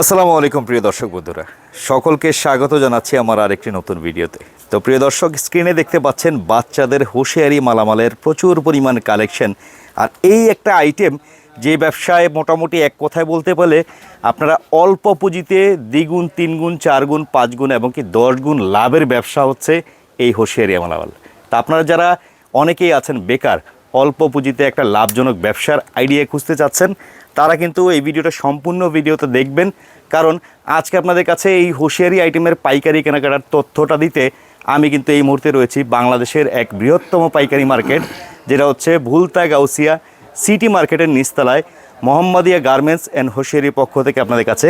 আসসালামু আলাইকুম, প্রিয় দর্শক বন্ধুরা। সকলকে স্বাগত জানাচ্ছি আমার আরেকটি নতুন ভিডিওতে। তো প্রিয় দর্শক, স্ক্রিনে দেখতে পাচ্ছেন, বাচ্চাদের হুঁশিয়ারি মালামালের প্রচুর পরিমাণ কালেকশন। আর এই একটা আইটেম যে ব্যবসায় মোটামুটি এক কথায় বলতে পারলে, আপনারা অল্প পুঁজিতে দ্বিগুণ, তিনগুণ, চারগুণ, পাঁচগুণ এবং কি দশ গুণ লাভের ব্যবসা হচ্ছে এই হুঁশিয়ারি মালামাল। তা আপনারা যারা অনেকেই আছেন বেকার, অল্প পুঁজিতে একটা লাভজনক ব্যবসার আইডিয়া খুঁজতে চাচ্ছেন তারা কিন্তু এই ভিডিওটা সম্পূর্ণ ভিডিওতে দেখবেন। কারণ আজকে আপনাদের কাছে এই হুঁশিয়ারি আইটেমের পাইকারি কেনাকাটার তথ্যটা দিতে আমি কিন্তু এই মুহূর্তে রয়েছি বাংলাদেশের এক বৃহত্তম পাইকারি মার্কেট, যেটা হচ্ছে ভুলতা গাউসিয়া সিটি মার্কেটের নিচতলায় মোহাম্মদিয়া গার্মেন্টস অ্যান্ড হোশিয়ারির পক্ষ থেকে আপনাদের কাছে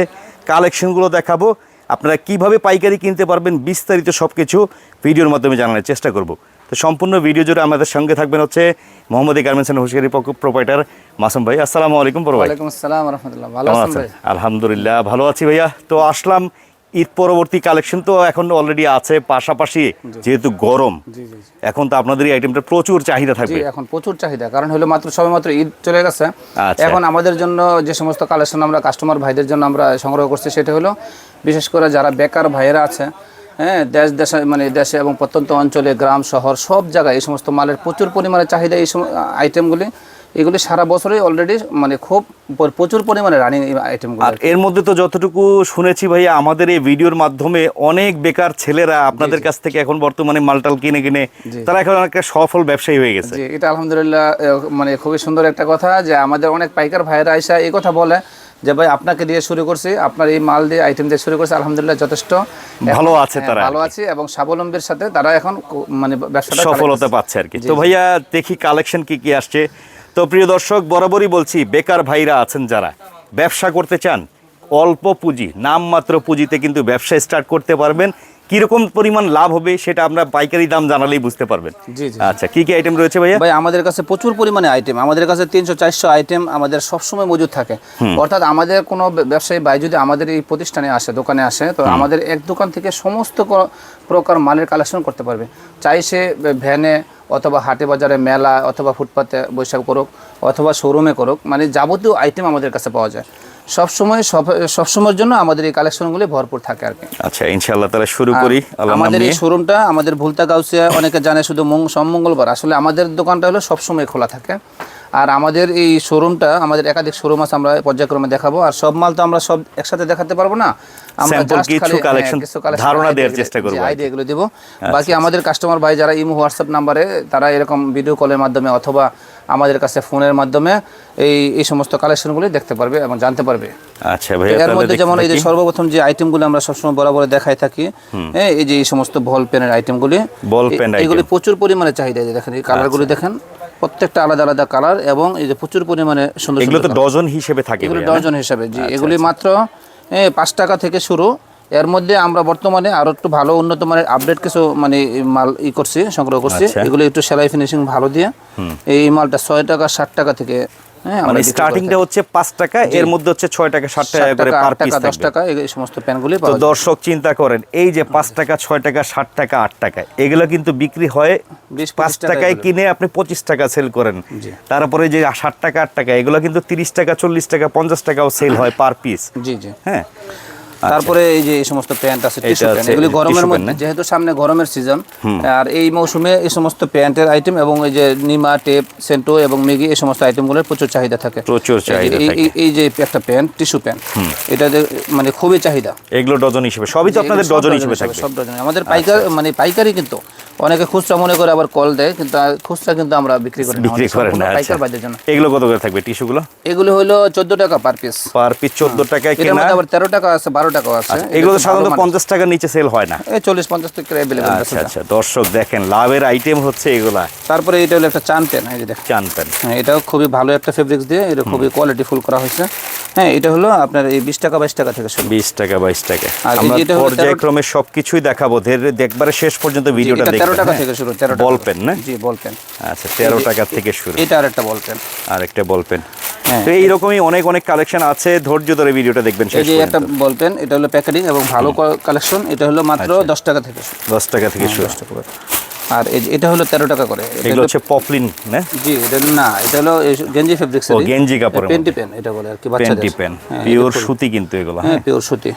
কালেকশনগুলো দেখাবো। আপনারা কীভাবে পাইকারি কিনতে পারবেন বিস্তারিত সব কিছু ভিডিওর মাধ্যমে জানানোর চেষ্টা করব। তো সম্পূর্ণ ভিডিও জুড়ে আমাদের সঙ্গে থাকবেন হচ্ছে মোহাম্মদ গার্মেন্টস অ্যান্ড হুশিয়ারি প্রোপাইটার মাসুম ভাই আসসালামু আলাইকুম বড় ভাই। ওয়ালাইকুম আসসালাম রহমতুল্লাহ ভালো আছেন আছেন? ভাই? আলহামদুলিল্লাহ ভালো আছি ভাইয়া। তো আসলাম ঈদ পরবর্তী কালেকশন তো এখন অলরেডি আছে পাশাপাশি যেহেতু গরম। এখন তো আপনাদের এই আইটেমটা প্রচুর চাহিদা থাকবে। এখন প্রচুর চাহিদা কারণ হলো মাত্র সবে মাত্র ঈদ চলে গেছে। আচ্ছা। এখন আমাদের জন্য যে সমস্ত কালেকশন আমরা কাস্টমার ভাইদের জন্য আমরা সংগ্রহ করছি সেটা হলো বিশেষ করে যারা বেকার ভাইয়েরা আছে হ্যাঁ দেশ দেশে মানে দেশে এবং প্রত্যন্ত অঞ্চলে গ্রাম শহর সব জায়গায় এই সমস্ত মালের প্রচুর পরিমাণে চাহিদা এই আইটেমগুলি এগুলি সারা বছরই অলরেডি মানে খুব প্রচুর পরিমাণে রানিং এই আইটেমগুলো আর এর মধ্যে তো যতটুকু শুনেছি ভাইয়া আমাদের এই ভিডিওর মাধ্যমে অনেক বেকার ছেলেরা আপনাদের কাছ থেকে এখন বর্তমানে মালটাল কিনে কিনে তারা এখন একটা সফল ব্যবসায়ী হয়ে গেছে। এটা আলহামদুলিল্লাহ মানে খুবই সুন্দর একটা কথা যে আমাদের অনেক পাইকার ভাইয়েরা আইসা এই কথা বলে যে ভাই আপনাকে দিয়ে শুরু করছি আপনার এই মাল দিয়ে আইটেম দিয়ে শুরু করছি আলহামদুলিল্লাহ যথেষ্ট। ভালো আছে হ্যাঁ, তারা ভালো আছে এবং স্বাবলম্বীর সাথে তারা এখন মানে ব্যবসাটা সফলতা। পাচ্ছে আর কি। তো ভাইয়া দেখি কালেকশন কি কি আসছে। তো প্রিয় দর্শক, বরাবরই বলছি, বেকার ভাইরা আছেন যারা। ব্যবসা করতে চান, অল্প পুঁজি, নামমাত্র পুঁজিতে কিন্তু ব্যবসা স্টার্ট করতে পারবেন। কীরকম পরিমাণ লাভ হবে সেটা আমরা পাইকারি দাম জানালেই বুঝতে পারবেন। জি জি আচ্ছা কি কি আইটেম রয়েছে ভাইয়া? ভাই আমাদের কাছে প্রচুর পরিমাণে আইটেম আমাদের কাছে তিনশো চারশো আইটেম আমাদের সবসময় মজুদ থাকে। অর্থাৎ আমাদের কোনো ব্যবসায়ী ভাই যদি আমাদের এই প্রতিষ্ঠানে আসে দোকানে আসে তো আমাদের এক দোকান থেকে সমস্ত প্রকার মালের কালেকশন করতে পারবে। চাই সে ভ্যানে অথবা হাটে বাজারে মেলা অথবা ফুটপাতে বৈশাখ করুক অথবা শোরুমে করুক মানে যাবতীয় আইটেম আমাদের কাছে পাওয়া যায়। সবসময় সব সবসময়ের জন্য আমাদের এই কালেকশনগুলি ভরপুর থাকে আর কি। আচ্ছা ইনশাআল্লাহ তাহলে শুরু করি আমাদের এই শোরুমটা আমাদের ভুলতা গাউসিয়া অনেকে জানে শুধু মঙ্গলবার। আসলে আমাদের দোকানটা হলো সবসময় খোলা থাকে। আর আমাদের এই শোরুমটা আমাদের একাধিক শোরুম আছে আমরা পর্যায়ক্রমে দেখাবো। আর সব মাল তো আমরা সব একসাথে দেখাতে পারব না। আমরা কিছু খালি- হ্যাঁ, ধারণা দেওয়ার চেষ্টা করব আরগুলো দেবো। বাকি আমাদের কাস্টমার ভাই যারা ইমো হোয়াটসঅ্যাপ নাম্বারে তারা এরকম ভিডিও কলের মাধ্যমে অথবা আমাদের কাছে ফোনের মাধ্যমে এই এই সমস্ত কালেকশনগুলি দেখতে পারবে এবং জানতে পারবে। আচ্ছা ভাইয়া এর মধ্যে যেমন এই যে সর্বপ্রথম যে আইটেমগুলো আমরা সবসময় বরাবর দেখাই থাকি হ্যাঁ, এই যে এই সমস্ত বল পেনের আইটেমগুলি বল পেন এগুলি প্রচুর পরিমাণে চাহিদা দেখেন এই কালারগুলি দেখেন প্রত্যেকটা আলাদা আলাদা কালার এবং এই যে প্রচুর পরিমাণে সুন্দর এগুলো তো ডজন হিসেবে থাকে এগুলো ডজন হিসাবে জি এগুলি মাত্র এ, পাঁচ টাকা থেকে শুরু এর মধ্যে আমরা বর্তমানে আরও একটু ভালো উন্নত মানের আপডেট কিছু মানে মাল ই করছি সংগ্রহ করছি। আচ্ছা। এগুলো একটু সেলাই ফিনিশিং ভালো দিয়ে। এই মালটা ছয় টাকা ষাট টাকা থেকে হ্যাঁ মানে স্টার্টিংটা হচ্ছে পাঁচ টাকা এর মধ্যে হচ্ছে ছয় টাকা ষাট টাকা করে পার পিস দশ টাকা এই সমস্ত প্যানগুলি তো দর্শক চিন্তা করেন এই যে পাঁচ টাকা ছয় টাকা ষাট টাকা আট টাকা এগুলো কিন্তু বিক্রি হয় পাঁচ টাকায় কিনে আপনি পঁচিশ টাকা সেল করেন। তারপরে যে ষাট টাকা আট টাকা এগুলো কিন্তু তিরিশ টাকা চল্লিশ টাকা পঞ্চাশ টাকাও সেল হয় পার পিস জি জি। হ্যাঁ। তারপরে এই যে এই সমস্ত প্যান্ট আছে টিস্যু প্যান্ট এগুলি গরমের মধ্যে যেহেতু সামনে গরমের সিজন আর এই মৌসুমে এই সমস্ত প্যান্টের আইটেম এবং এই যে নিমা টেপ সেন্টো এবং মেগি এই সমস্ত আইটেমগুলোর প্রচুর চাহিদা থাকে। প্রচুর চাহিদা এই- থাকে। যে একটা প্যান্ট টিস্যু প্যান্ট এটা যে মানে খুবই চাহিদা। এগুলো ডজন হিসেবে সবই তো আপনাদের ডজন হিসেবে থাকবে। সব ডজন। আমাদের পাইকার মানে পাইকারি কিন্তু অনেকে খুচরা মনে করে আবার কল দেয় কিন্তু খুচরা কিন্তু আমরা বিক্রি করি বিক্রি সম্পূর্ণ না আচ্ছা পাইকার বাইদের জন্য। এগুলো কত করে থাকবে টিস্যুগুলো এগুলো হলো চোদ্দ টাকা পার পিস পার পিস চোদ্দ টাকায় কেনা? মধ্যে আবার তেরো টাকা আছে বারো টাকাও আছে। আচ্ছা, এগুলো সাধারণত পঞ্চাশ টাকার নিচে সেল হয় না। এই চল্লিশ পঞ্চাশ অ্যাভেলেবেল আচ্ছা আচ্ছা দর্শক দেখেন লাভের আইটেম হচ্ছে এগুলা। তারপরে এটা হলো একটা চান পেন এই যে দেখেন। চান পেন হ্যাঁ এটাও খুবই ভালো একটা ফেব্রিক্স দিয়ে এটা খুবই কোয়ালিটি ফুল করা হয়েছে। হ্যাঁ এটা হলো আপনার এই বিশ টাকা বাইশ টাকা থেকে শুরু। বিশ টাকা বাইশ টাকা। আমরা পর্যায়ক্রমে সবকিছুই দেখাবো। দেখবারে শেষ পর্যন্ত ভিডিওটা তেরো টাকা হ্যাঁ? থেকে শুরু তেরো বল পেন না? জি বল পেন আচ্ছা তেরো টাকা থেকে শুরু। এটা আর একটা বল পেন আর একটা বল পেন হ্যাঁ। তো এইরকমই অনেক অনেক কালেকশন আছে। ধৈর্য ধরে ভিডিওটা দেখবেন শেষ পর্যন্ত একটা বল পেন এটা হলো প্যাকেটিং এবং ভালো কালেকশন। এটা হলো মাত্র আচ্ছা। দশ টাকা থেকে দশ টাকা থেকে দশ টাকা করে। আর এটা হলো তেরো টাকা করে। এটা হচ্ছে পপলিন না? জি এটা হলো- না এটা হলো গেঞ্জি ফেব্রিক্স ও, গেঞ্জি কাপড় পেন্টি পেন এটা বলে আর কি বাচ্চাদের। Panty pen. হ্যাঁ, পিওর সুতি কিন্তু এগুলো হ্যাঁ হ্যাঁ? পিওর সুতি।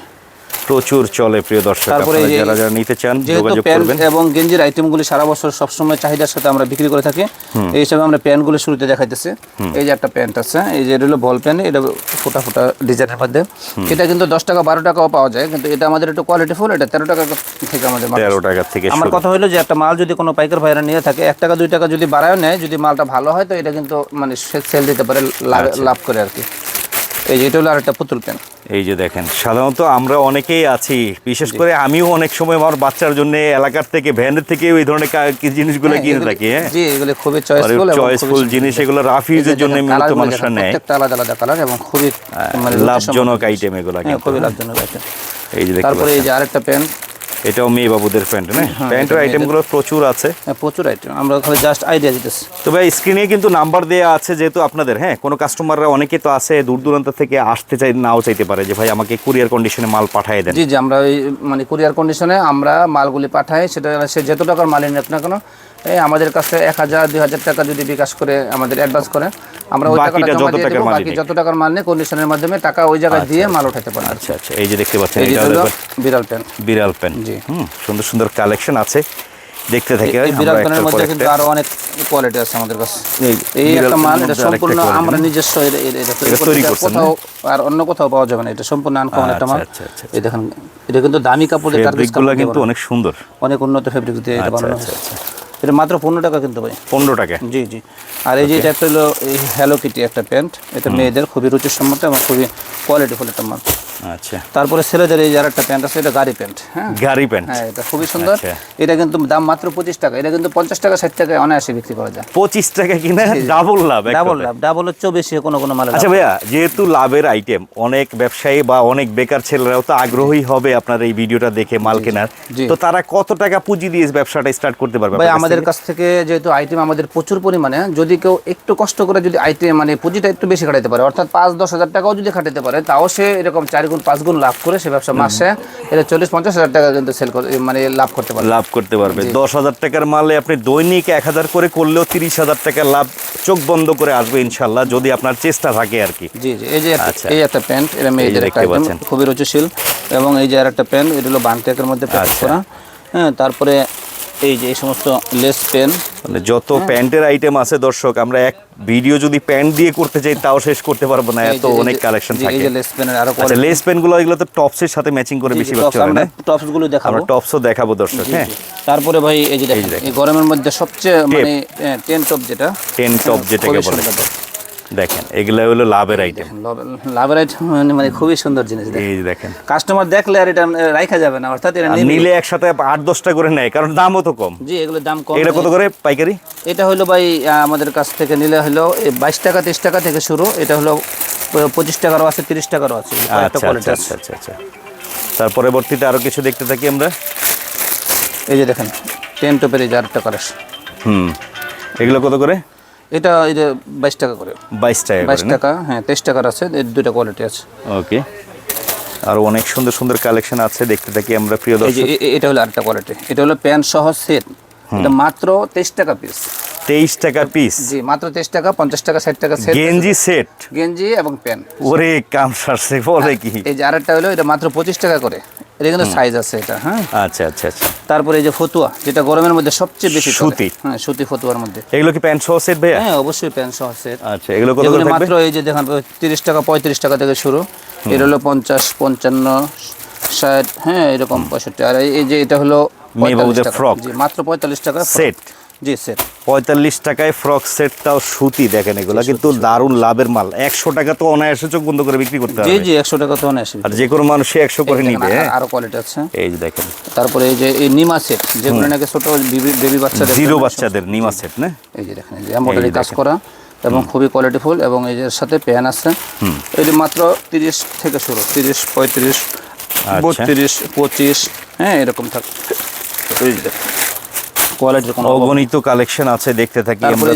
প্রচুর চলে প্রিয় দর্শক তারপরে যারা যারা নিতে চান যেহেতু যোগাযোগ করবেন। এবং গেঞ্জির আইটেমগুলি সারা বছর সবসময় চাহিদার সাথে আমরা বিক্রি করে থাকি। এই হিসাবে আমরা প্যান্টগুলো শুরুতে দেখাইতেছি। এই যে একটা প্যান্ট আছে এই যে এটা হলো বল প্যান্ট এটা ফোটা ফোটা ডিজাইনের মধ্যে। এটা কিন্তু দশ টাকা বারো টাকাও পাওয়া যায় কিন্তু এটা আমাদের একটু কোয়ালিটি ফুল এটা তেরো টাকা থেকে আমাদের তেরো টাকা থেকে আমার কথা হলো যে একটা মাল যদি কোনো পাইকার ভাইরা নিয়ে থাকে এক টাকা দুই টাকা যদি বাড়ায় নেয় যদি মালটা ভালো হয় তো এটা কিন্তু মানে সেল দিতে পারে লাভ- আচ্ছা। লাভ করে আর কি। এই যে এটা হলো আরেকটা পুতুল পেন এই যে দেখেন সাধারণত আমরা অনেকেই আছি বিশেষ করে আমিও অনেক সময় আমার বাচ্চার জন্য এলাকার থেকে ভ্যানের থেকে ওই ধরনের জিনিসগুলো কিনে থাকি হ্যাঁ? জি এগুলো খুবই চয়েসফুল চয়েসফুল জিনিস এগুলো রাফিজের জন্য মূলত মানুষরা নেয় প্রত্যেকটা আলাদা আলাদা কালার এবং খুবই মানে লাভজনক আইটেম এগুলো হ্যাঁ, কিন্তু। খুবই লাভজনক আইটেম এই যে তারপরে এই যে আরেকটা প্যান্ট এটাও মেয়ে বাবুদের প্যান্ট না? প্যান্টের আইটেমগুলো প্রচুর আছে। হ্যাঁ, প্রচুর আইটেম আমরা খালি জাস্ট আইডিয়া দিতেছি। তো ভাই স্ক্রিনে কিন্তু নাম্বার দেওয়া আছে যেহেতু আপনাদের হ্যাঁ? কোনো কাস্টমাররা অনেকে তো আছে দূর দূরান্ত থেকে আসতে চাই নাও চাইতে পারে যে ভাই আমাকে কুরিয়ার কন্ডিশনে মাল পাঠিয়ে দেন। জি জি আমরা ওই মানে কুরিয়ার কন্ডিশনে আমরা মালগুলি পাঠাই সেটা সে যত টাকার মালই নেক না কেন এই আমাদের কাছে এক হাজার দুই হাজার টাকা যদি বিকাশ করে আমাদের অ্যাডভান্স করে আমরা ওই টাকাটা জমা দিয়ে দেবো বাকি যত টাকার মাল নেই কন্ডিশনের মাধ্যমে টাকা ওই জায়গায় দিয়ে মাল উঠাতে পারে আচ্ছা আচ্ছা এই যে দেখতে পাচ্ছেন এটা হলো বিড়াল প্যান্ট বিড়াল প্যান্ট জি। হুম সুন্দর সুন্দর কালেকশন আছে। দেখতে থাকি এই বিড়াল একটার মধ্যে কিন্তু আরও অনেক কোয়ালিটি আছে আমাদের কাছে। এই একটা মাল এটা সম্পূর্ণ আমরা নিজস্ব এটা- তৈরি তৈরি। করছেন, কোথাও আর অন্য কোথাও পাওয়া যাবে না এটা সম্পূর্ণ আনকমন একটা মাল। আচ্ছা, আচ্ছা, আচ্ছা, এই দেখেন এটা কিন্তু দামি কাপড়ের টার্গেট কিন্তু অনেক সুন্দর। অনেক উন্নত ফেব্রিক দিয়ে এটা আচ্ছা, বানানো আচ্ছা, হয়েছে। এটা মাত্র পনেরো টাকা কিন্তু ভাই। পনেরো টাকা? জি জি। আর এই যে এটা একটা হলো এই হ্যালো কিটি একটা প্যান্ট। এটা মেয়েদের খুবই রুচিসম্মত এবং খুবই কোয়ালিটিফুল একটা মাল। আচ্ছা। তারপরে ছেলেদের এই যে আর একটা প্যান্ট আছে এটা গাড়ি প্যান্ট হ্যাঁ? গাড়ি প্যান্ট। হ্যাঁ এটা খুবই সুন্দর। আচ্ছা। এটা কিন্তু দাম মাত্র পঁচিশ টাকা। এটা কিন্তু পঞ্চাশ টাকা ষাট টাকায় অনায়াসে বিক্রি করা যায়। পঁচিশ টাকা কিনা? ডাবল লাভ ডাবল লাভ। ডাবল হচ্ছেও বেশি কোনো কোনো মালে আচ্ছা ভাইয়া যেহেতু লাভের আইটেম অনেক ব্যবসায়ী বা অনেক বেকার ছেলেরাও তো আগ্রহী হবে আপনার এই ভিডিওটা দেখে মাল কেনার। তো তারা কত টাকা পুঁজি দিয়ে ব্যবসাটা স্টার্ট করতে পারবে ভাই কাছ আমাদের কাছ থেকে যেহেতু আইটেম আমাদের প্রচুর পরিমাণে যদি কেউ একটু কষ্ট করে যদি আইটেম মানে পুঁজিটা একটু বেশি খাটাতে পারে অর্থাৎ পাঁচ দশ হাজার টাকাও যদি খাটাতে পারে তাও সে এরকম চার গুণ পাঁচ গুণ লাভ করে সে ব্যবসা মাসে এটা চল্লিশ পঞ্চাশ হাজার টাকা কিন্তু সেল করে মানে লাভ করতে পারে লাভ করতে পারবে দশ হাজার টাকার মালে আপনি দৈনিক এক হাজার করে করলেও তিরিশ হাজার টাকা লাভ চোখ বন্ধ করে আসবে ইনশাল্লাহ যদি আপনার চেষ্টা থাকে আর কি জি জি এই যে আচ্ছা। এই একটা প্যান্ট এটা মেয়েদের একটা। খুবই রুচিশীল এবং এই যে আর একটা প্যান্ট এটা হলো বানটেকের মধ্যে প্যাকেট আচ্ছা। করা হ্যাঁ তারপরে এই যে এই সমস্ত লেস পেন। মানে যত প্যান্টের আইটেম আছে দর্শক আমরা এক ভিডিও যদি প্যান্ট দিয়ে করতে চাই তাও শেষ করতে পারব না এত অনেক কালেকশন থাকে। এই যে লেস পেনের আরও আচ্ছা লেস পেনগুলো এগুলো তো টপসের সাথে ম্যাচিং করে বেশি করতে হবে না? টপসগুলো দেখাবো। আমরা টপসও দেখাবো দর্শক হ্যাঁ। তারপরে ভাই এই যে দেখেন এই গরমের মধ্যে সবচেয়ে মানে টেন টপ যেটা টেন টপ যেটাকে বলে। দেখেন এগুলো হলো লাভের আইটেম লাভের item মানে মানে খুবই সুন্দর জিনিস এই দেখেন। কাস্টমার দেখলে আর এটা রাখা যাবে না অর্থাৎ এটা নিলে একসাথে আট দশটা করে নেয় কারণ দামও তো কম। জি এগুলোর দাম কম। এটা কত করে পাইকারি? এটা হলো ভাই আমাদের কাছ থেকে নিলে হলো বাইশ টাকা তেইশ টাকা থেকে শুরু। এটা হলো পঁচিশ টাকারও আছে তিরিশ টাকারও আছে আচ্ছা আচ্ছা আচ্ছা আচ্ছা আচ্ছা। তার পরবর্তীতে আরও কিছু দেখতে থাকি আমরা। এই যে দেখেন টেন টপের এই যে আরেকটা কালার হুম। এগুলো কত করে? এটা এই যে বাইশ টাকা করে। বাইশ টাকা বাইশ টাকা হ্যাঁ তেইশ টাকার আছে দুইটা কোয়ালিটি আছে। ওকে। আর অনেক সুন্দর সুন্দর কালেকশন আছে দেখতে থাকি আমরা প্রিয় দর্শক। এটা হলো আরেকটা কোয়ালিটি এটা হলো প্যান্ট সহ সেট। এটা মাত্র তেইশ টাকা পিস তেইশ টাকা পিস জি মাত্র তেইশ টাকা পঞ্চাশ টাকা ষাট টাকা সেট গেঞ্জি সেট গেঞ্জি এবং প্যান্ট। ওরে কাম সারছে বলে কি? এই যে আরেকটা হলো এটা মাত্র পঁচিশ টাকা করে। এটা কিন্তু সাইজ আছে এটা হ্যাঁ? আচ্ছা আচ্ছা আচ্ছা। তারপরে এই যে ফতুয়া যেটা গরমের মধ্যে সবচেয়ে বেশি। সুতি। হ্যাঁ সুতি ফতুয়ার মধ্যে। এগুলো কি প্যান্ট সহ সেট ভাইয়া? হ্যাঁ অবশ্যই প্যান্ট সহ সেট আচ্ছা এগুলো কত করে থাকবে? মাত্র এই যে দেখেন তিরিশ টাকা পঁয়ত্রিশ টাকা থেকে শুরু। এর হলো পঞ্চাশ পঞ্চান্ন ষাট হ্যাঁ এরকম পঁয়ষট্টি। আর এই- যে এটা হলো মেয়ে 45 বাবুদের ফ্রক। মাত্র পঁয়তাল্লিশ টাকা সেট জি সেট পঁয়তাল্লিশ টাকায় ফ্রক সেটটাও সুতি দেখেন এগুলো কিন্তু দারুণ লাভের মাল। একশো টাকা তো অনায়াসে চোখ বন্ধ করে বিক্রি করতে হবে। জি একশো টাকা তো অনেক আর যে কোনো মানুষই একশো করে নিবে হ্যাঁ? আরও কোয়ালিটি আছে। এই যে দেখেন। তারপরে এই যে এই নিমা সেট যেগুলো নাকি ছোট বেবি বাচ্চাদের জিরো বাচ্চাদের নিমা সেট না? এই যে দেখেন এই যে এমব্রয়ডারি কাজ করা এবং খুবই কোয়ালিটিফুল এবং এই এর সাথে প্যান আছে। যে মাত্র তিরিশ থেকে শুরু তিরিশ পঁয়ত্রিশ আচ্ছা। বত্রিশ পঁচিশ হ্যাঁ এরকম থাকে এই যে কোয়ালিটির কোনো অগণিত কালেকশন আছে দেখতে থাকি আমরা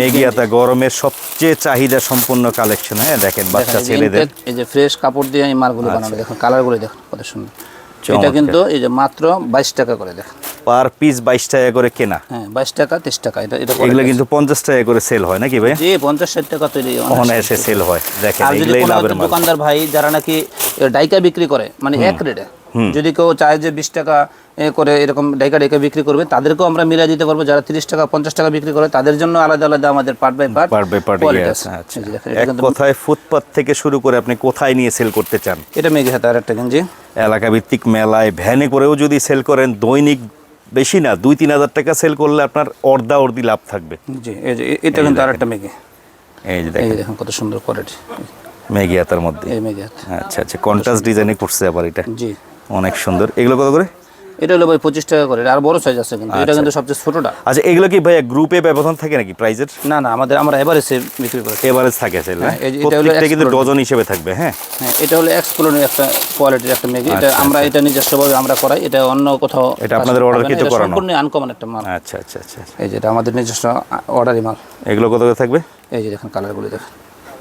মেগি হাতা, গরমের সবচেয়ে চাহিদা সম্পন্ন কালেকশন হ্যাঁ দেখেন বাচ্চা ছেলেদের। এই যে ফ্রেশ কাপড় দিয়ে এই মালগুলো বানানো দেখুন কালারগুলো দেখুন কত সুন্দর। এটা কিন্তু এই যে মাত্র বাইশ টাকা করে দেখেন। পার পিস বাইশ টাকা করে কেনা। হ্যাঁ বাইশ টাকা তেইশ টাকা এটা এটা এগুলো কিন্তু পঞ্চাশ টাকা করে সেল হয় নাকি ভাই? জি পঞ্চাশ ষাট টাকা তৈরি অনায়াসে সেল হয়। দেখেন এগুলোই লাভের দোকানদার ভাই যারা নাকি ডাইকা বিক্রি করে মানে এক রেটে যদি কেউ চায় যে বিশ টাকা করে এরকম ডাইকা ডাইকা বিক্রি করবে তাদেরকেও আমরা মিলাই দিতে পারব। যারা তিরিশ টাকা পঞ্চাশ টাকা বিক্রি করে তাদের জন্য আলাদা আলাদা আমাদের part by part pair by pair আচ্ছা। এক কথায় ফুটপাত থেকে শুরু করে আপনি কোথায় নিয়ে সেল করতে চান? এটা মেঘে হাতে আর একটা গেঞ্জি এলাকা ভিত্তিক মেলায় ভ্যানে করেও যদি সেল করেন দৈনিক বেশি না দুই তিন হাজার টাকা সেল করলে আপনার অর্ধা অর্ধি লাভ থাকবে। জি এই যে এটা কিন্তু আর একটা মেঘে এই যে দেখেন। কত সুন্দর কোয়ালিটি মেঘিয়াতার মধ্যে। এই মেঘে আচ্ছা আচ্ছা কন্ট্রাস্ট ডিজাইনে করছে আবার এটা। জি। অনেক সুন্দর। এগুলো কত করে? এটা হলো ভাই পঁচিশ টাকা করে আর বড় সাইজ আছে কিন্তু এটা কিন্তু সবচেয়ে ছোটটা। আচ্ছা এগুলো কি ভাইয়া গ্রুপে ব্যবধান থাকে নাকি প্রাইজের না না আমাদের আমরা এবারে সে বিক্রি করি। এভারেজ থাকে সেল হ্যাঁ, এটা হলো কিন্তু ডজন হিসেবে থাকবে হ্যাঁ? হ্যাঁ এটা হলো এক্সপ্লোনের একটা কোয়ালিটির একটা মেঘে এটা আমরা এটা নিজস্বভাবে আমরা করাই এটা অন্য কোথাও আচ্ছা, এটা আপনাদের অর্ডার না। করানো? সম্পূর্ণ আনকমন একটা মাল। আচ্ছা আচ্ছা আচ্ছা আচ্ছা। এই যে এটা আমাদের নিজস্ব অর্ডারি মাল। এগুলো কত করে থাকবে? এই যে দেখেন কালারগুলি দেখেন।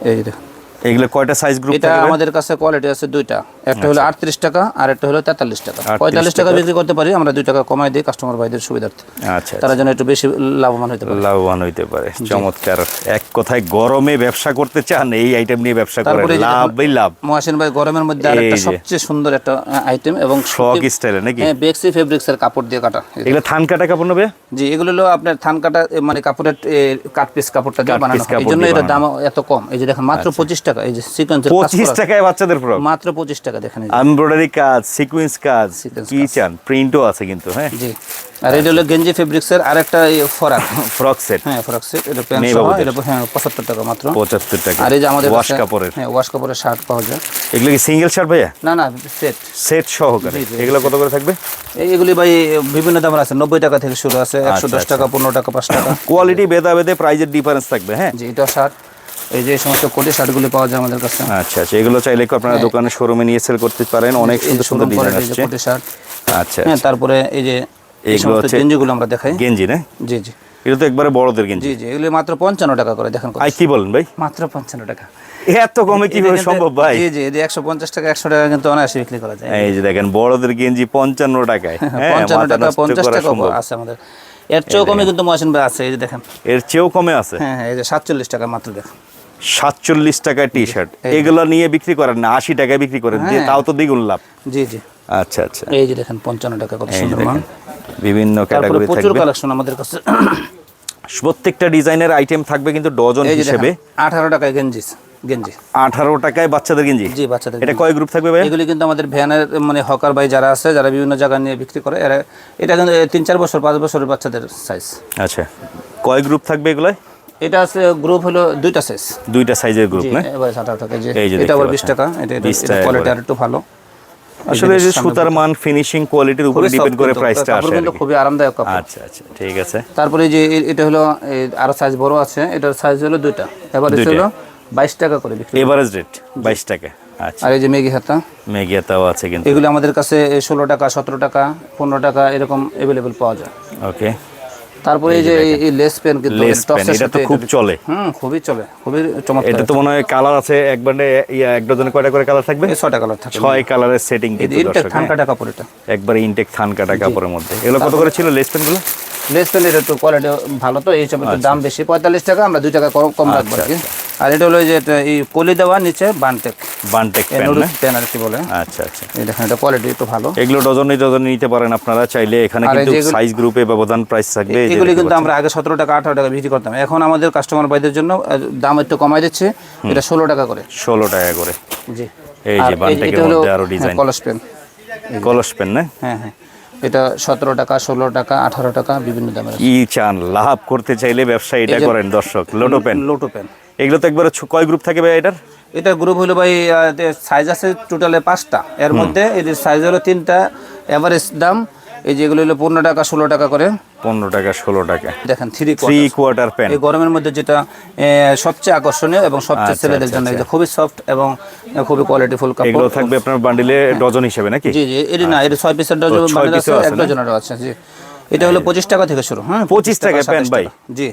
এই যে দেখেন। এগুলো কয়টা সাইজ গ্রুপ এটা আমাদের কাছে কোয়ালিটি আছে দুইটা। একটা হলো আটত্রিশ টাকা আর একটা হলো তেতাল্লিশ টাকা। 38 পঁয়তাল্লিশ টাকা বিক্রি করতে পারি আমরা দুই টাকা কমাই দিই কাস্টমার ভাইদের সুবিধার্থে। আচ্ছা তারা যেন একটু বেশি লাভবান হতে পারে। লাভবান হইতে পারে চমৎকার। এক কথায় গরমে ব্যবসা করতে চান এই আইটেম নিয়ে ব্যবসা এই লাভই লাভ মহাসিন ভাই গরমের মধ্যে আরেকটা। সবচেয়ে সুন্দর একটা আইটেম এবং ফ্রক স্টাইলে নাকি? হ্যাঁ বেক্সি ফেব্রিক্সের কাপড় দিয়ে কাটা। এগুলো থান কাটা কাপড় নেবে? জি এগুলো হলো আপনার থান কাটা মানে কাপড়ের কাট পিস কাপড়টা দিয়ে বানানো। এই জন্য এটার দাম এত কম। এই যে দেখেন মাত্র পঁচিশ টাকা। এই যে সিকোয়েন্সের পঁচিশ টাকায় বাচ্চাদের ফ্রক মাত্র পঁচিশ টাকা দেখেন এমব্রয়ডারি কাজ সিকুয়েন্স কাজ কি চান? প্রিন্টও আছে কিন্তু হ্যাঁ? জি। আর এটা হলো গেঞ্জি ফেব্রিক্সের আরেকটা ফরাক। ফ্রক সেট হ্যাঁ ফরাক সেট এটা প্যান্ট সহ এটা হ্যাঁ পঁচাত্তর টাকা মাত্র। পঁচাত্তর টাকা। আর এই যে আমাদের ওয়াশ কাপড়ের? হ্যাঁ ওয়াশ কাপড়ের শার্ট পাওয়া যায়। এগুলো কি সিঙ্গেল শার্ট ভাইয়া? না না সেট সেট সহকারে। এগুলো কত করে থাকবে? এই এগুলি ভাই বিভিন্ন দামের আছে। নব্বই টাকা থেকে শুরু আছে একশো আচ্ছা, দশ টাকা পনেরো টাকা পাঁচ টাকা। কোয়ালিটি ভেদা ভেদে প্রাইজের ডিফারেন্স থাকবে হ্যাঁ? এটা শার্ট এই যে সমস্ত কোটি শার্টগুলি পাওয়া যায় আমাদের কাছে। আচ্ছা আচ্ছা এগুলো চাইলে আপনারা দোকানে শোরুমে নিয়ে সেল করতে পারেন? অনেক সুন্দর সুন্দর ডিজাইন আসছে। কোটি শার্ট। আচ্ছা হ্যাঁ তারপরে এই যে এই সমস্ত হচ্ছে- গেঞ্জিগুলো আমরা দেখাই। গেঞ্জি না? জি জি। এটা তো একবারে বড়দের গেঞ্জি। জি জি এগুলি মাত্র পঞ্চান্ন টাকা করে দেখেন আই কি বলেন ভাই? মাত্র পঞ্চান্ন টাকা। এত কমে কীভাবে সম্ভব ভাই? জি জি এই একশো পঞ্চাশ টাকা একশো টাকা কিন্তু অনায়াসে বিক্রি করা যায়। এই যে দেখেন বড়দের গেঞ্জি পঞ্চান্ন টাকায়। হ্যাঁ, পঞ্চান্ন মাথা টাকা পঞ্চাশ টাকা আছে আমাদের। এর চেয়েও কমে কিন্তু মহাসিন ভাই আছে এই যে দেখেন। এর চেয়েও কমে আছে। হ্যাঁ হ্যাঁ এই যে সাতচল্লিশ টাকা মাত্র দেখেন। সাতচল্লিশ টাকায় টি শার্ট এগুলো নিয়ে বিক্রি করেন না আশি টাকায় বিক্রি করেন দিয়ে হ্যাঁ। তাও তো দ্বিগুণ লাভ। জি জি। আচ্ছা আচ্ছা। এই যে দেখেন পঞ্চান্ন টাকা কত সুন্দর বিভিন্ন ক্যাটাগরি প্রচুর কালেকশন আমাদের কাছে। প্রত্যেকটা ডিজাইনের আইটেম থাকবে কিন্তু ডজন হিসেবে। আঠারো টাকায় গেঞ্জি গেঞ্জি। আঠারো টাকায় বাচ্চাদের গেঞ্জি? জি বাচ্চাদের এটা কয় গ্রুপ থাকবে ভাই এগুলি কিন্তু আমাদের ভ্যানের মানে হকার ভাই যারা আছে যারা বিভিন্ন জায়গা নিয়ে বিক্রি করে এরা এটা কিন্তু তিন চার বছর পাঁচ বছরের বাচ্চাদের সাইজ আচ্ছা। কয় গ্রুপ থাকবে এগুলো এটা আছে গ্রুপ হলো দুইটা সাইজ দুইটা সাইজের গ্রুপ না? এবার এটা আবার বিশ পাচ্ছেন। টাকা এটা 20 কোয়ালিটি আর একটু ভালো। আসলে যে সুতার মান ফিনিশিং কোয়ালিটির উপর ডিপেন্ড করে প্রাইসটা আসে কিন্তু খুবই আরামদায়ক কাপড়। আচ্ছা আচ্ছা ঠিক আছে। তারপরে যে এটা হলো আরও সাইজ বড় আছে এটার সাইজ হলো দুইটা। এবার হলো বাইশ টাকা করে বিক্রি এভারেজ রেট বাইশ টাকা আচ্ছা। আর এই যে মেগি হাতা। মেগিয়াটাও আছে কিন্তু। এগুলো আমাদের কাছে ষোলো টাকা সতেরো টাকা পনেরো টাকা এরকম অ্যাভেলেবেল পাওয়া যায়। ওকে তারপরে এই যে এই- লেস পেন কিন্তু লেস পেন এটা তো খুব চলে। হুম খুবই চলে খুবই চমৎকার এটা তো মনে হয় কালার আছে একবারে এক ডজনে কয়টা করে কালার থাকবে? এই ছটা কালার থাকবে। ছয় কালারের সেটিং কিন্তু ইনটেক থান। কাটা কাপড় এটা। একবারে ইনটেক থান কাটা কাপড়ের মধ্যে। এগুলো কত করে ছিল লেস পেনগুলো লেস পেন এটা একটু কোয়ালিটি ভালো তো এই সব দাম বেশি পঁয়তাল্লিশ টাকা আমরা দুই টাকা কম- কম রাখব আর কি। আর এটা হলো যে এই কলি দেওয়া নিচে বানটেক। বানটেক পেন না? পেন আর কি বলে। আচ্ছা আচ্ছা। এই দেখেন এটা কোয়ালিটি একটু ভালো। এগুলো ডজনে ডজনে নিতে পারেন আপনারা চাইলে এখানে কিন্তু সাইজ গ্রুপে ব্যবধান প্রাইস থাকবে এগুলি কিন্তু আমরা আগে সতেরো টাকা আঠারো টাকা বিক্রি করতাম। এখন আমাদের কাস্টমার ভাইদের জন্য দাম একটু কমাই দিচ্ছে। এটা ষোলো টাকা করে। ষোলো টাকা করে। জি। এই যে বানটেকের মধ্যে আরও হ্যাঁ, ডিজাইন কলস পেন কলস পেন না? হ্যাঁ হ্যাঁ। এটা সতেরো টাকা ষোলো টাকা আঠারো টাকা বিভিন্ন দামের ই চান? লাভ করতে চাইলে ব্যবসা এটা করেন দর্শক। লোটো পেন লোটো পেন এগুলো তো একবারে কয় গ্রুপ থাকে ভাই এটার? এটা গ্রুপ হলো ভাই সাইজ আছে টোটালে পাঁচটা। এর মধ্যে যে সাইজ হলো তিনটা এভারেজ দাম এই যেগুলো হলো পনেরো টাকা ষোলো টাকা করে। পনেরো টাকা ষোলো টাকা। দেখেন থ্রি থ্রি কোয়ার্টার প্যান্ট এই গরমের মধ্যে যেটা সবচেয়ে আকর্ষণীয় এবং সবচেয়ে আচ্ছা, ছেলেদের আচ্ছা, জন্য এটা খুবই সফট এবং খুবই কোয়ালিটিফুল কাপড়। এগুলো থাকবে আপনার বান্ডিলে ডজন হিসেবে নাকি? জি জি এটি না এটা ছয় পিসের ডজন বান্ডেল আছে এক? ডজনেরও আছে জি। এটা হলো পঁচিশ টাকা থেকে শুরু হ্যাঁ পঁচিশ টাকা প্যান্ট ভাই? জি।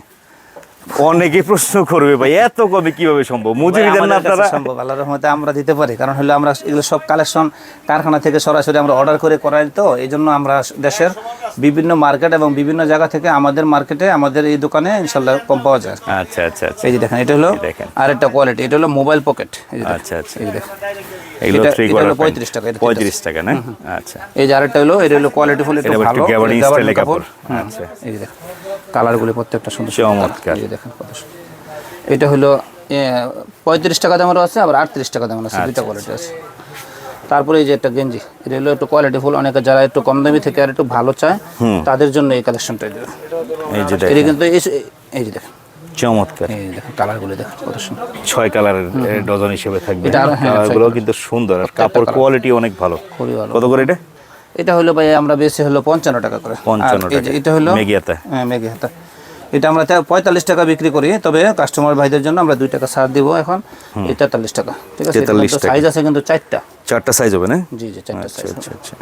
অনেকে প্রশ্ন করবে ভাই এত কবে কীভাবে সম্ভব? মজুরি দেন না আপনারা। সম্ভব আল্লাহর রহমতে আমরা দিতে পারি। কারণ হলো আমরা এগুলো সব কালেকশন কারখানা থেকে সরাসরি আমরা অর্ডার করে করাই তো এই জন্য আমরা দেশের বিভিন্ন মার্কেট এবং বিভিন্ন জায়গা থেকে আমাদের মার্কেটে আমাদের এই দোকানে ইনশাল্লাহ কম পাওয়া যায়। আচ্ছা আচ্ছা আচ্ছা। এই যে দেখেন এটা হলো দেখেন। আরেকটা কোয়ালিটি এটা হলো মোবাইল পকেট এই যে আচ্ছা আচ্ছা। এই যে দেখেন। এগুলো এটা- থ্রি কোয়ার্টার হলো 35 টাকা, এটা পঁয়ত্রিশ টাকা না? আচ্ছা। এই যে আরেকটা হলো এটা হলো কোয়ালিটি ফুল একটু এটা একটু ভালো। গ্যাবার্ডিন কাপড়। আচ্ছা। এই যে দেখেন কালারগুলো প্রত্যেকটা সুন্দর চমৎকার। এই দেখেন কত সুন্দর। এটা হলো পঁয়ত্রিশ টাকা দামেরও আছে আবার আটত্রিশ টাকা দামের আছে আচ্ছা, দুইটা কোয়ালিটি আছে। তারপরে এই যে একটা গেঞ্জি এটা হলো একটু কোয়ালিটি ফুল অনেকে যারা একটু কম দামি থেকে আর একটু ভালো চায় তাদের জন্য এই কালেকশনটা এই যে এটা কিন্তু এই- যে দেখেন। চমৎকার। এই দেখেন কালারগুলো দেখেন কত সুন্দর। ছয় কালারের ডজন হিসেবে থাকবে। এটা আরো- হ্যাঁ, কালারগুলো কিন্তু সুন্দর আর কাপড় কোয়ালিটি অনেক ভালো। খুবই ভালো। কত করে এটা? এটা হলো ভাই আমরা বেশি হলো পঞ্চান্ন টাকা করে। আর 55 এই যে এটা হলো মেগিয়াতে। হ্যাঁ মেঘে হাতা এটা আমরা পঁয়তাল্লিশ টাকা বিক্রি করি তবে কাস্টমার ভাইদের জন্য আমরা দুই টাকা ছাড় দিব এখন। এই তেতাল্লিশ টাকা ঠিক আছে? সাইজ আছে কিন্তু চারটা। চারটা সাইজ হবে না? জি জি চারটা আচ্ছা সাইজ আচ্ছা আচ্ছা।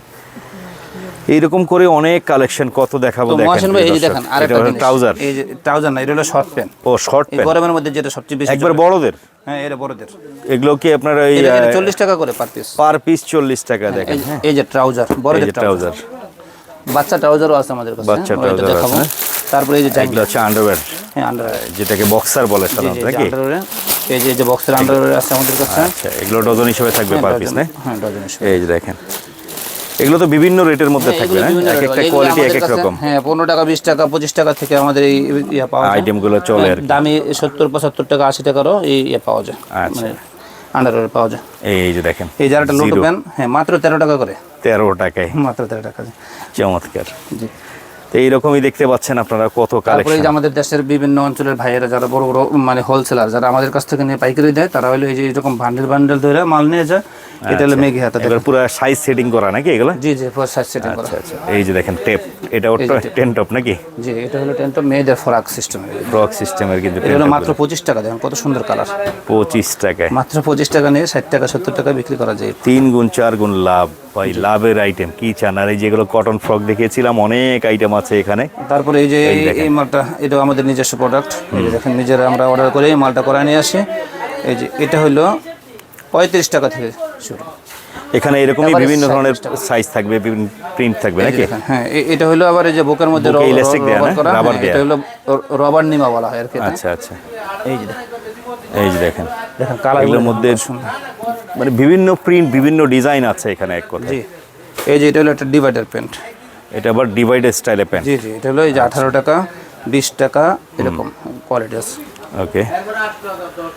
এইরকম করে অনেক কালেকশন কত দেখাবো দেখেন ভাই এই যে দেখেন আরেকটা ট্রাউজার এই যে ট্রাউজার না এটা হলো শর্ট প্যান্ট ও শর্ট এই প্যান্ট গরমের মধ্যে যেটা সবচেয়ে বেশি একবার বড়দের? হ্যাঁ এটা বড়দের। এগুলো কি আপনার এটা চল্লিশ টাকা করে পার পিস পার পিস চল্লিশ টাকা দেখেন হ্যাঁ। এই যে ট্রাউজার বড়দের ট্রাউজার ট্রাউজার বাচ্চা ট্রাউজারও আছে আমাদের কাছে বাচ্চা trouser আছে, দেখাবো? তারপরে এই যে এগুলো হচ্ছে আন্ডারওয়্যার হ্যাঁ আন্ডার যেটাকে বক্সার বলে সাধারণত নাকি? এই যে এই যে বক্সের আন্ডার আছে আমাদের কাছে। আচ্ছা এগুলো ডজন হিসেবে থাকবে পার পিস না? হ্যাঁ ডজন হিসেবে। এই যে দেখেন। এগুলো তো বিভিন্ন রেটের মধ্যে থাকবে না? এক একটা কোয়ালিটি এক এক রকম। হ্যাঁ পনেরো টাকা বিশ টাকা পঁচিশ টাকা থেকে আমাদের এই ইয়ে পাওয়া যায়। আইটেমগুলো চলে আর দামি সত্তর পঁচাত্তর টাকা আশি টাকারও এই ইয়ে পাওয়া যায়। আচ্ছা। মানে আন্ডারওয়্যার পাওয়া যায়। এই যে দেখেন এই যারা একটা লোটো প্যান হ্যাঁ মাত্র তেরো টাকা করে। তেরো টাকায়। মাত্র তেরো টাকা। চমৎকার। জি। তো এইরকমই দেখতে পাচ্ছেন আপনারা কত কালেকশন আমাদের দেশের বিভিন্ন অঞ্চলের ভাইয়েরা যারা বড় বড় মানে হোলসেলার যারা আমাদের কাছ থেকে নিয়ে পাইকারি দেয় তারা হলো এই যে এরকম বান্ডেল বান্ডেল ধরে মাল নিয়ে যায়। এটা হলো মেঘে হাতে এবার পুরো সাইজ সেটিং করা নাকি এগুলো? জি জি ফার্স্ট সাইজ সেটিং করা। আচ্ছা আচ্ছা। এই যে দেখেন টেপ এটা ওটা টেন টপ নাকি? জি এটা হলো টেন্ট মেয়েদের ফরাক সিস্টেম ফ্রক সিস্টেমের কিন্তু এটা মাত্র পঁচিশ টাকা দেখেন কত সুন্দর কালার পঁচিশ টাকায়। মাত্র পঁচিশ টাকা নিয়ে ষাট টাকা সত্তর টাকা বিক্রি করা যায়। তিন গুণ চার গুণ লাভ। ভাই লাভের আইটেম কি চান? আর এই যেগুলো কটন ফ্রক দেখিয়েছিলাম অনেক আইটেম আছে এখানে। তারপরে এই যে এই- মালটা এটাও আমাদের নিজস্ব প্রোডাক্ট এই যে দেখেন নিজেরা আমরা অর্ডার করে এই মালটা করায় নিয়ে আসি। এই যে এটা হলো পঁয়ত্রিশ টাকা থেকে শুরু। এখানে এরকমই বিভিন্ন ধরনের সাইজ থাকবে বিভিন্ন প্রিন্ট থাকবে নাকি? হ্যাঁ এটা হলো আবার এই যে বুকের মধ্যে elastic দেয়া রবার হ্যাঁ, দেয়া। এটা হলো রবার নিমা বলা হয় আর কি আচ্ছা আচ্ছা। এই যে এই যে দেখেন। দেখেন কালার এগুলোর মধ্যে মানে বিভিন্ন প্রিন্ট বিভিন্ন ডিজাইন আছে এখানে এক কথায়। জি। এই যে এটা হলো একটা ডিভাইডার প্যান্ট এটা আবার ডিভাইডেড স্টাইলে প্যান্ট জি জি। এটা হলো এই যে আঠারো টাকা বিশ টাকা এরকম কোয়ালিটি আছে। ওকে।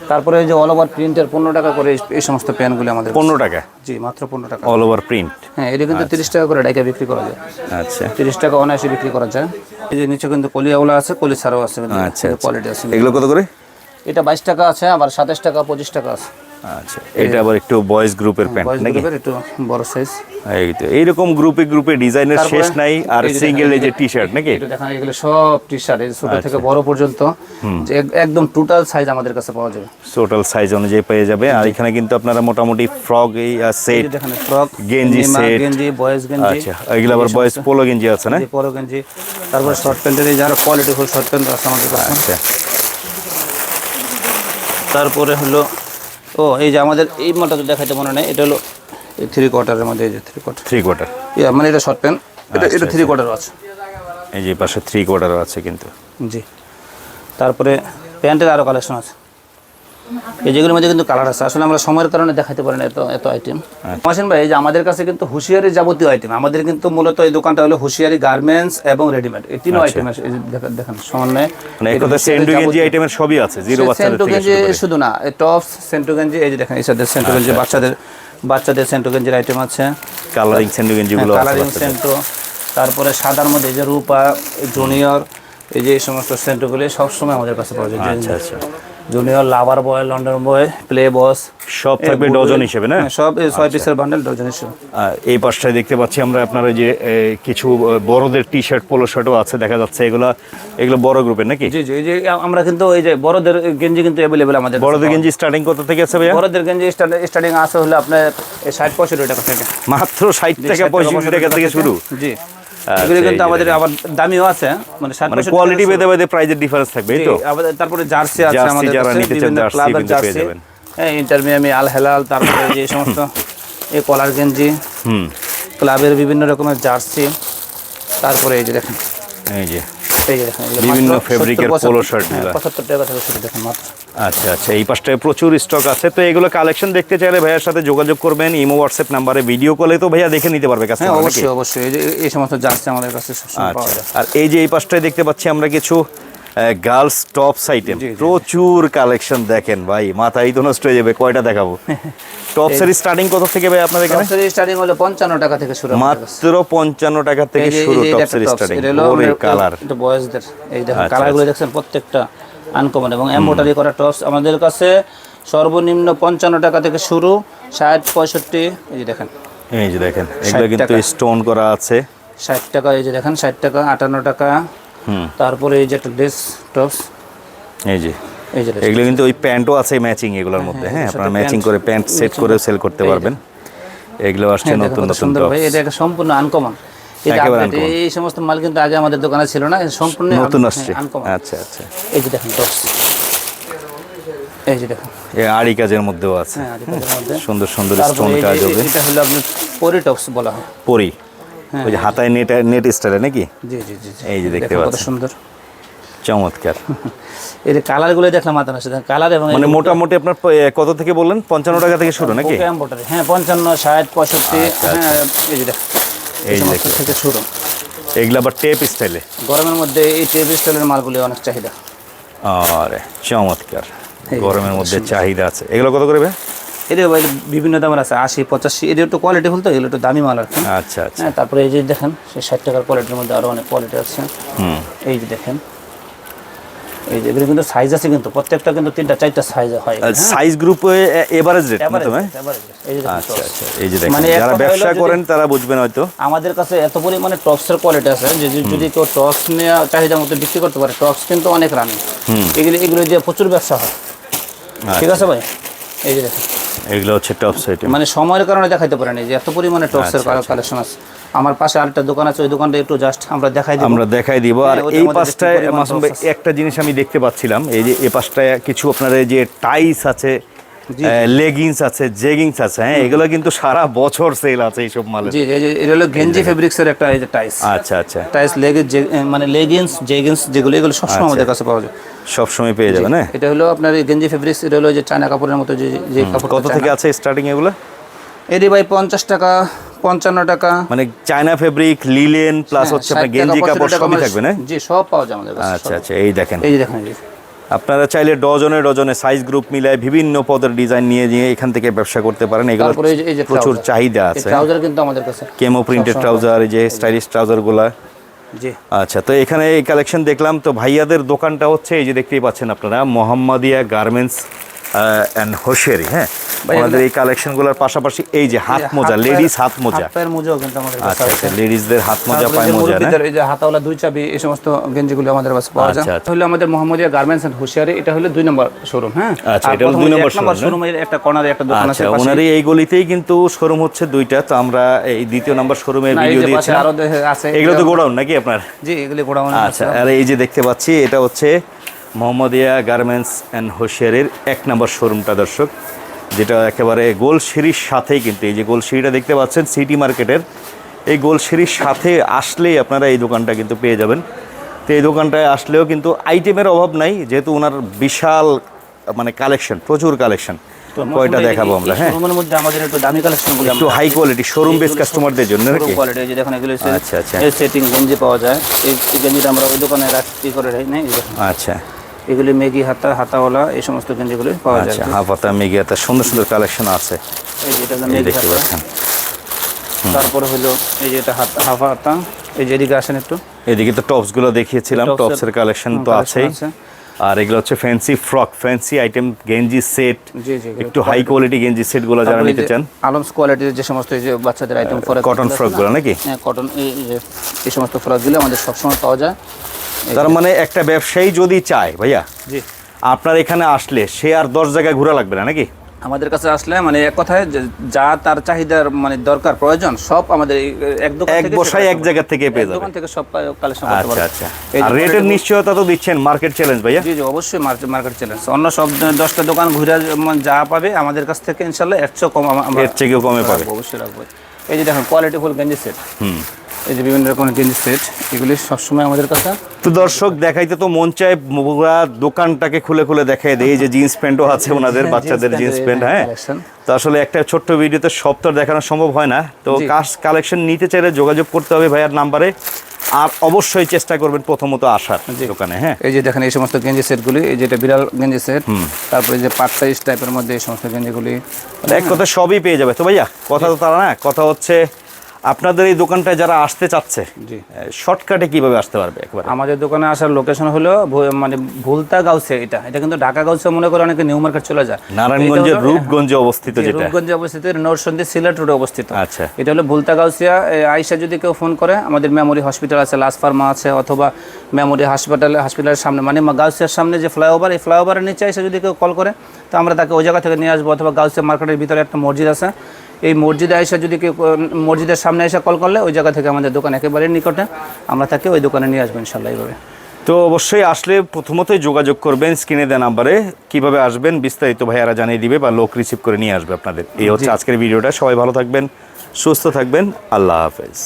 তারপরে এই যে অল ওভার প্রিন্টের পনেরো টাকা করে এই- সমস্ত প্যান্টগুলি আমাদের পনেরো টাকা? জি মাত্র পনেরো টাকা। অল ওভার প্রিন্ট হ্যাঁ এটা কিন্তু তিরিশ টাকা করে ডাইকা বিক্রি করা যায়। আচ্ছা। তিরিশ টাকা অনায়াসে বিক্রি করা যায়। এই যে নিচে কিন্তু কলিয়াওয়ালা আছে কলি ছাড়াও আছে আচ্ছা, আচ্ছা। কোয়ালিটি আছে। এগুলো কত করে? এটা বাইশ টাকা আছে আবার সাতাশ টাকা পঁচিশ টাকা আছে। আচ্ছা এটা আবার একটু বয়েজ গ্রুপের প্যান্ট বয়স নাকি? একটু বড় সাইজ এই তো এইরকম গ্রুপে গ্রুপে ডিজাইনের শেষ নাই আর সিঙ্গেল এই যে টি শার্ট নাকি? দেখেন এগুলো সব টি শার্ট এই ছোট থেকে বড় পর্যন্ত। একদম টোটাল সাইজ আমাদের কাছে পাওয়া যাবে। টোটাল সাইজ অনুযায়ী পেয়ে যাবে। আর এখানে কিন্তু আপনারা মোটামুটি ফ্রক এই সেট দেখেন ফ্রক গেঞ্জি set। গেঞ্জি বয়েজ গেঞ্জি আচ্ছা এগুলো আবার বয়েজ পোলো গেঞ্জি আছে না? গেঞ্জি তারপর শর্ট প্যান্টের এই যারা কোয়ালিটি ফুল শর্ট প্যান্ট আছে আমাদের কাছে। আচ্ছা। তারপরে হলো ও এই যে আমাদের এই মালটা তো দেখাইতে মনে নেই এটা হলো এই থ্রি কোয়ার্টারের মধ্যে এই যে three quarter three quarter yeah মানে এটা শর্ট প্যান্ট এটা আচ্ছা, এটা থ্রি কোয়ার্টার আছে। এই যে পাশে থ্রি কোয়ার্টারও আছে কিন্তু। জি। তারপরে প্যান্টের আরও কালেকশন আছে। এই যেগুলোর মধ্যে কিন্তু কালার আছে। আসলে আমরা সময়ের কারণে দেখাতে পারি না এত এত আইটেম মাসিন ভাই এই যে আমাদের কাছে কিন্তু হুঁশিয়ারি যাবতীয় আইটেম আমাদের কিন্তু মূলত এই দোকানটা হলো হুঁশিয়ারি গার্মেন্টস এবং রেডিমেড এই তিনও আইটেম আছে এই দেখেন দেখেন সমন্বয়ে মানে আইটেমের সবই আছে জিরো বাচ্চাদের সেন্টু গেঞ্জি শুধু না টপস সেন্টু গেঞ্জি এই যে দেখেন এই সাথে সেন্টু গেঞ্জি আচ্ছা, বাচ্চাদের বাচ্চাদের সেন্টু গেঞ্জির আইটেম আছে। কালারিং সেন্ডু গেঞ্জিগুলো আছে কালারিং। সেন্টু তারপরে সাদার মধ্যে যে রূপা জুনিয়র এই যে এই সমস্ত সেন্টুগুলি সবসময় আমাদের কাছে পাওয়া যায়। আচ্ছা আচ্ছা। Junior lover boy London boy play boss সব থাকবে ডজন হিসেবে না? সব এই ছয় পিসের বান্ডেল ডজন হিসেবে। এই পাশটায় দেখতে পাচ্ছি আমরা আপনার ওই যে কিছু বড়দের টি শার্ট পোলো শার্টও আছে দেখা যাচ্ছে। এগুলো এগুলো বড় গ্রুপের নাকি? জি জি এই যে আমরা কিন্তু এই যে বড়দের গেঞ্জি কিন্তু অ্যাভেলেবেল আমাদের বড়দের গেঞ্জি স্টার্টিং কত থেকে আছে ভাইয়া? পাওয়া বড়দের গেঞ্জি স্টার্টিং আছে হলে আপনার ষাট পঁয়ষট্টি টাকা থেকে। মাত্র ষাট টাকা পঁয়ষট্টি টাকা থেকে শুরু। জি। এগুলো কিন্তু আমাদের আবার দামিও আছে মানে মানে কোয়ালিটি টাকা ভেদে ভেদে প্রাইজের ডিফারেন্স থাকবে এই তো? তারপরে জার্সি আছে আমাদের যারা নিতে চান, জার্সি কিন্তু পেয়ে যাবেন। হ্যাঁ ইন্টারমিয়ামি আল হেলাল তারপরে যে সমস্ত এই কলার গেঞ্জি হুম। ক্লাবের বিভিন্ন রকমের জার্সি তারপরে এই যে দেখেন। এই যে। বিভিন্ন ফেব্রিকের 70, polo shirt গুলা। 75 টাকা থেকে শুরু দেখেন মাত্র। আচ্ছা আচ্ছা এই পাশটায় প্রচুর স্টক আছে। তো এগুলো কালেকশন দেখতে চাইলে ভাইয়ার সাথে যোগাযোগ করবেন ইমো হোয়াটসঅ্যাপ নাম্বারে ভিডিও কলে তো ভাইয়া দেখে নিতে পারবে হ্যাঁ অবশ্যই অবশ্যই। এই যে এই সমস্ত জার্সি আমাদের কাছে সবসময় পাওয়া আচ্ছা যায়। আর এই যে এই পাশটায় দেখতে পাচ্ছি আমরা কিছু গার্লস টপস আইটেম। প্রচুর কালেকশন দেখেন ভাই। মাথায় তো নষ্ট হয়ে যাবে কয়টা দেখাবো? টপ টপসের স্টার্টিং কত থেকে ভাই আপনাদের এখানে? স্টার্টিং হলো পঞ্চান্ন টাকা থেকে শুরু মাত্র পঞ্চান্ন টাকা থেকে শুরু টপসের স্টার্টিং ওরে কালার এটা বয়েজদের এই দেখেন আচ্ছা, কালারগুলো দেখছেন প্রত্যেকটা আনকমন এবং এম্বোটারি করা টপস আমাদের কাছে সর্বনিম্ন পঞ্চান্ন টাকা থেকে শুরু ষাট পঁয়ষট্টি এই যে দেখেন। এই যে দেখেন এগুলো কিন্তু স্টোন করা আছে। ষাট টাকা এই যে দেখেন ষাট টাকা আটান্ন টাকা হুম তারপরে এই যে একটা ড্রেস টপস এই যে। এই যে এগুলো কিন্তু ওই প্যান্টও আছে ম্যাচিং এগুলোর মধ্যে হ্যাঁ আপনারা ম্যাচিং করে প্যান্ট সেট করে। সেল করতে পারবেন। এগুলো আসছে হ্যাঁ, নতুন নতুন সুন্দর ভাই এটা একটা সম্পূর্ণ আনকমন এই সমস্ত মাল কিন্তু আগে আমাদের দোকানে ছিল না সম্পূর্ণ নতুন আসছে। আচ্ছা আচ্ছা। এই যে দেখেন টপস এই যে দেখেন আড়ি কাজের মধ্যেও আছে। হ্যাঁ সুন্দর সুন্দর স্টোন কাজ হবে। এটা হলো আপনার পরি টপস বলা হয়। পরি। হ্যাঁ, ওই যে হাতায় নেট নেট স্টাইলে নাকি? জি জি জি জি। এই যে দেখতে পাচ্ছেন। সুন্দর। চমৎকার। এই যে কালারগুলো দেখলাম মাথা নষ্ট কালার এবং মানে মোটামুটি আপনার কত থেকে বললেন? পঞ্চান্ন টাকা থেকে শুরু নাকি? হ্যাঁ পঞ্চান্ন ষাট পঁয়ষট্টি। হ্যাঁ এই যে দেখ। আচ্ছা, এই এই যে সমস্ত থেকে শুরু। এগুলো আবার টেপ স্টাইলে গরমের মধ্যে এই টেপ স্টাইলের মালগুলি অনেক চাহিদা। আরে চমৎকার। গরমের মধ্যে চাহিদা আছে। এগুলো কত করে? এদের বিভিন্ন দামের আছে আশি পঁচাশি এদের একটু কোয়ালিটি ফুল তো এগুলো একটু দামি মাল আর আচ্ছা আচ্ছা। হ্যাঁ তারপরে এই যে দেখেন সেই ষাট টাকার কোয়ালিটির মধ্যে আরও অনেক কোয়ালিটি আছে। এই যে দেখেন এই যে এগুলো কিন্তু সাইজ আছে কিন্তু প্রত্যেকটা কিন্তু তিনটা চারটা সাইজ হয়। Size group average rate. এই যে আচ্ছা আচ্ছা এই যে দেখেন মানে যারা ব্যবসা করেন তারা বুঝবেন হয়তো। আমাদের কাছে এত পরিমাণে টপসের কোয়ালিটি আছে যে যে যদি কেউ টপস নিয়ে চাহিদা মতো বিক্রি করতে পারে টপস কিন্তু অনেক রানিং এগুলো এগুলো দিয়ে প্রচুর ব্যবসা হয়। ঠিক আছে ভাই? এই যে দেখেন। এগুলো হচ্ছে টপ আইটেম মানে সময়ের কারণে দেখাইতে পারেনি যে এত পরিমাণে টপসের আচ্ছা, কালেকশন আছে। আমার পাশে আরেকটা দোকান আছে ওই দোকানটা একটু জাস্ট আমরা দেখাই দিব। আমরা দেখাই দিব। আর হ্যাঁ, এই পাশটায় মাসুম ভাই একটা জিনিস আমি দেখতে পাচ্ছিলাম এই যে এই পাশটায় কিছু আপনার এই যে টাইস আছে লেগিংস আছে জেগিংস আছে হ্যাঁ এগুলো কিন্তু সারা বছর সেল আছে এইসব মালের। জি এটা হলো গেঞ্জি ফেব্রিক্সের একটা এই যে টাইস আচ্ছা আচ্ছা। টাইস লেগিংস মানে লেগিংস জেগিংস যেগুলো এগুলো আচ্ছা। সবসময় আমাদের কাছে পাওয়া যায়। সব সময় পেয়ে যাবেন হ্যাঁ এটা হলো আপনার গেঞ্জি ফেব্রিক্স এটা হলো যে চায়না কাপড়ের মতো যে যে কাপড় কত থেকে আছে স্টার্টিং এগুলো? এটি ভাই পঞ্চাশ টাকা পঞ্চান্ন টাকা। মানে চায়না ফেব্রিক লিলেন প্লাস হচ্ছে আপনার গেঞ্জি 65 কাপড় সবই থাকবে না? জি সব পাওয়া যায় আমাদের কাছে আচ্ছা আচ্ছা এই দেখেন। এই দেখেন আপনারা চাইলে ডজনে ডজনে সাইজ গ্রুপ মিলায় বিভিন্ন পদের ডিজাইন নিয়ে নিয়ে এখান থেকে ব্যবসা করতে পারেন। এগুলো প্রচুর চাহিদা আছে। ট্রাউজার কিন্তু আমাদের কাছে কেমো প্রিন্টেড ট্রাউজার এই যে স্টাইলিশ ট্রাউজারগুলা। আচ্ছা তো এখানে এই কালেকশন দেখলাম, তো ভাইয়াদের দোকানটা হচ্ছে এই যে দেখতেই পাচ্ছেন আপনারা, মোহাম্মদিয়া গার্মেন্টস অ্যান্ড হোসেরি হ্যাঁ? আমাদের এই কালেকশনগুলোর পাশাপাশি এই যে হাত মোজা লেডিস হাত মোজা। পায়ের মোজাও কিন্তু আমাদের কাছে আচ্ছা আছে। আচ্ছা লেডিসদের হাত মোজা পায় মোজা না এই যে হাতাওয়ালা দুই চাবি এই সমস্ত গেঞ্জিগুলো আমাদের কাছে পাওয়া যায়। আচ্ছা, আচ্ছা। হলো আমাদের মোহাম্মদিয়া গার্মেন্টস এন্ড হুশিয়ারি এটা হলো দুই নম্বর শোরুম হ্যাঁ? আচ্ছা, এটা হলো দুই নম্বর নম্বর showroom, শোরুমের একটা কর্নারে একটা দোকান আছে আচ্ছা পাশে। ওনার এই গলিতেই কিন্তু শোরুম হচ্ছে দুইটা তো আমরা এই দ্বিতীয় নাম্বার শোরুমের ভিডিও দিয়েছিলাম আরও আছে এগুলো তো গোডাউন নাকি আপনার? জি এগুলি গোডাউন আচ্ছা আর এই যে দেখতে পাচ্ছি এটা হচ্ছে মোহাম্মদিয়া গার্মেন্টস অ্যান্ড হোশিয়ারের এক নম্বর শোরুমটা দর্শক। যেটা একেবারে গোল সিঁড়ির সাথেই কিন্তু এই যে গোল সিঁড়িটা দেখতে পাচ্ছেন সিটি মার্কেটের এই গোল সিঁড়ির সাথে আসলেই আপনারা এই দোকানটা কিন্তু পেয়ে যাবেন। তো এই দোকানটায় আসলেও কিন্তু আইটেমের অভাব নাই যেহেতু ওনার বিশাল মানে কালেকশন প্রচুর কালেকশন। কয়টা দেখাবো আমরা হ্যাঁ? শোরুমের মধ্যে আমাদের একটু দামি কালেকশনগুলো একটু হাই কোয়ালিটি শোরুম বেস কাস্টমারদের জন্য নাকি? কোয়ালিটি যে দেখুন এগুলো আচ্ছা, আচ্ছা। এই সেটিং গেঞ্জি পাওয়া যায়। এই এই গেঞ্জিটা আমরা ওই দোকানে রাখি করে রাখি না আচ্ছা। এগুলি মেগি হাতা হাতাওয়ালা এই সমস্ত গেঞ্জিগুলো পাওয়া যায় আচ্ছা মেগি মেগিয়াতা সুন্দর সুন্দর কালেকশন আছে। এই যে এটা মেগি দেখতে হাতা। পাচ্ছেন। তারপরে হলো এই যে এটা হাত- হাফা হাতা। এই যে এদিকে আসেন একটু। এদিকে তো টপসগুলো দেখিয়েছিলাম Tops এর- টপস এর কালেকশন তো আছেই। আছে। আর এগুলো হচ্ছে ফ্যান্সি ফ্রক ফ্যান্সি আইটেম গেঞ্জি সেট জি জি একটু হাই কোয়ালিটি গেঞ্জি সেটগুলো যারা নিতে চান। আলমস কোয়ালিটির যে সমস্ত এই যে বাচ্চাদের আইটেম ফ্রক কটন ফ্রকগুলো নাকি? হ্যাঁ কটন এই এই যে এই সমস্ত ফ্রকগুলো আমাদের সবসময় পাওয়া যায়। তার মানে একটা ব্যবসায়ী যদি চায় ভাইয়া জি। আপনার এখানে আসলে সে আর দশ জায়গায় ঘোরা লাগবে না নাকি? আমাদের কাছে আসলে মানে এক কথায় যা তার চাহিদার মানে দরকার প্রয়োজন সব আমাদের এক দোকান এক থেকে বসায় এক জায়গা থেকে পেয়ে যাবে। দোকান থেকে সব কালেকশন করতে আচ্ছা পারবে। আচ্ছা। আর রেটের নিশ্চয়তা তো দিচ্ছেন মার্কেট চ্যালেঞ্জ ভাইয়া? জি জি অবশ্যই মার্কেট চ্যালেঞ্জ অন্য সব দশটা দোকান ঘুরে মানে যা পাবে আমাদের কাছ থেকে ইনশাল্লাহ এর চেয়েও কম আম- আমরা এর থেকেও কমে পাবে। অবশ্যই রাখব। এই যে দেখেন কোয়ালিটি ফুল গেঞ্জি সেট হুম। এই যে বিভিন্ন রকমের গেঞ্জি সেট এগুলি সবসময় আমাদের কাছে তো দর্শক দেখাইতে তো মন চায় পুরা দোকানটাকে খুলে খুলে দেখাই দেয় এই যে জিন্স প্যান্টও আছে ওনাদের হ্যাঁ, বাচ্চাদের জিন্স প্যান্ট, হ্যাঁ? তো আসলে একটা ছোট্ট ভিডিওতে সব তো আর দেখানো সম্ভব হয় না। তো। কাজ কালেকশন নিতে চাইলে যোগাযোগ করতে হবে ভাইয়ার নাম্বারে। আর অবশ্যই চেষ্টা করবেন প্রথমত আসার দোকানে হ্যাঁ? এই যে দেখেন এই সমস্ত গেঞ্জি সেটগুলি এই যেটা বিড়াল গেঞ্জি সেট তারপরে যে পাট সাইজ টাইপের মধ্যে এই সমস্ত গেঞ্জিগুলি এক কথা সবই পেয়ে যাবে। তো ভাইয়া কথা তো তারা না কথা হচ্ছে আপনাদের এই দোকানটায় যারা আসতে চাচ্ছে জি। শর্টকাটে কীভাবে আসতে পারবে একবারে? আমাদের দোকানে আসার লোকেশন হলো মানে ভুলতা গাউসে এটা। এটা কিন্তু ঢাকা গাউসে মনে করে অনেকে নিউ মার্কেট চলে যায়। নারায়ণগঞ্জের এটা রূপগঞ্জে অবস্থিত যেটা। রূপগঞ্জে অবস্থিত নরসন্দী সিলেট রোডে অবস্থিত। আচ্ছা। এটা হলো ভুলতা গাউসিয়া আইসা যদি কেউ ফোন করে আমাদের মেমোরি হসপিটাল আছে লাস ফার্মা আছে অথবা মেমোরি হাসপাতাল হসপিটালের সামনে মানে গাউসিয়ার সামনে যে ফ্লাইওভার এই ফ্লাইওভারের নিচে এসে যদি কেউ কল করে তো আমরা তাকে ওই জায়গা থেকে নিয়ে আসব অথবা গাউসিয়া মার্কেটের ভিতরে একটা মসজিদ আছে। এই মসজিদে এসে যদি কেউ মসজিদের সামনে এসে কল করলে ওই জায়গা থেকে আমাদের দোকান একেবারে নিকটে। আমরা তাকে ওই দোকানে নিয়ে আসব ইনশাল্লাহ এইভাবে। তো অবশ্যই আসলে প্রথমতই যোগাযোগ করবেন স্ক্রিনে দেওয়া নাম্বারে। কীভাবে আসবেন বিস্তারিত ভাইয়ারা জানিয়ে দিবে বা লোক রিসিভ করে নিয়ে আসবে আপনাদের। এই হচ্ছে আজকের ভিডিওটা। সবাই ভালো থাকবেন সুস্থ থাকবেন। আল্লাহ হাফেজ।